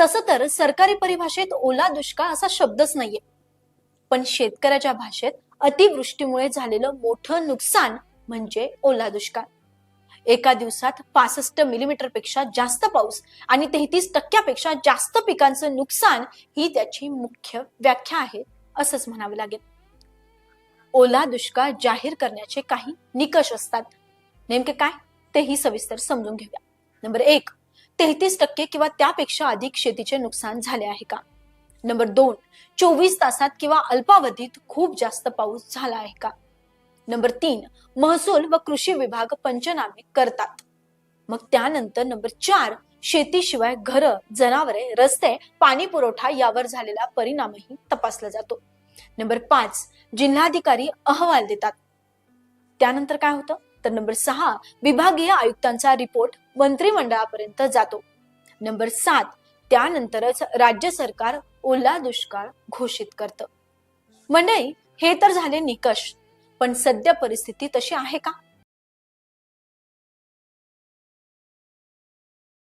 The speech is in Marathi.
तसं तर सरकारी परिभाषेत ओला दुष्काळ असा शब्दच नाहीये. पण शेतकऱ्याच्या भाषेत अतिवृष्टीमुळे झालेलं मोठं नुकसान म्हणजे ओला दुष्काळ. एका दिवसात पासष्ट मिलीमीटरपेक्षा जास्त पाऊस आणि तेहतीस टक्क्यापेक्षा जास्त पिकांचं नुकसान ही त्याची मुख्य व्याख्या आहे असंच म्हणावं लागेल. ओला दुष्काळ जाहीर करण्याचे काही निकष असतात. नेमके काय? तेही सविस्तर समजून घेऊया. नंबर एक तेहतीस टक्के किंवा त्यापेक्षा अधिक शेतीचे नुकसान झाले आहे का? नंबर दोन चोवीस तासात किंवा अल्पावधीत खूप जास्त पाऊस झाला आहे का? नंबर तीन महसूल व कृषी विभाग पंचनामे करतात. मग त्यानंतर नंबर चार शेतीशिवाय घरं जनावरे रस्ते पाणी पुरवठा यावर झालेला परिणामही तपासला जातो. नंबर पाच जिल्हाधिकारी अहवाल देतात. त्यानंतर काय होतं? तर नंबर सहा विभागीय आयुक्तांचा रिपोर्ट मंत्रिमंडळापर्यंत जातो. नंबर सात त्यानंतरच राज्य सरकार ओला दुष्काळ घोषित करतं. मंडळी हे तर झाले निकष पण सध्या परिस्थिती तशी आहे का?